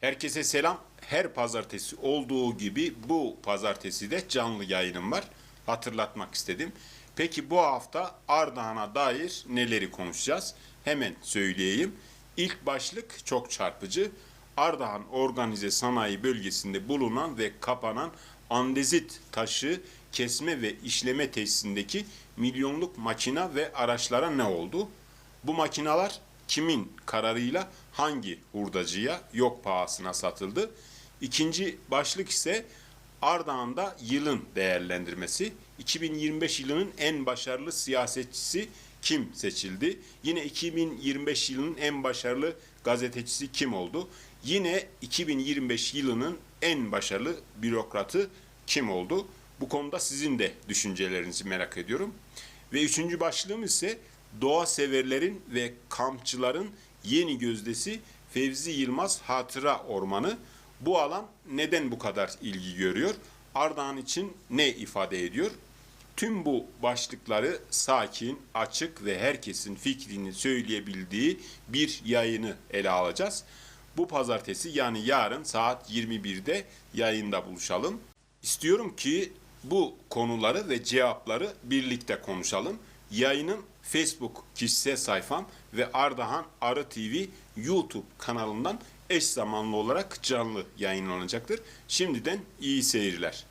Herkese selam. Her pazartesi olduğu gibi bu pazartesi de canlı yayınım var. Hatırlatmak istedim. Peki bu hafta Ardahan'a dair neleri konuşacağız? Hemen söyleyeyim. İlk başlık çok çarpıcı. Ardahan Organize Sanayi Bölgesi'nde bulunan ve kapanan andezit taşı kesme ve işleme tesisindeki milyonluk makina ve araçlara ne oldu? Bu makinalar kimin kararıyla hangi hurdacıya yok pahasına satıldı? İkinci başlık ise Ardahan'da yılın değerlendirmesi. 2025 yılının en başarılı siyasetçisi kim seçildi? Yine 2025 yılının en başarılı gazetecisi kim oldu? Yine 2025 yılının en başarılı bürokratı kim oldu? Bu konuda sizin de düşüncelerinizi merak ediyorum. Ve üçüncü başlığım ise doğa severlerin ve kampçıların yeni gözdesi Fevzi Yılmaz Hatıra Ormanı. Bu alan neden bu kadar ilgi görüyor? Ardahan için ne ifade ediyor? Tüm bu başlıkları sakin, açık ve herkesin fikrini söyleyebildiği bir yayını ele alacağız. Bu pazartesi yani yarın saat 21'de yayında buluşalım. İstiyorum ki bu konuları ve cevapları birlikte konuşalım. Yayının Facebook kişisel sayfam ve Ardahan Arı TV YouTube kanalından eş zamanlı olarak canlı yayınlanacaktır. Şimdiden iyi seyirler.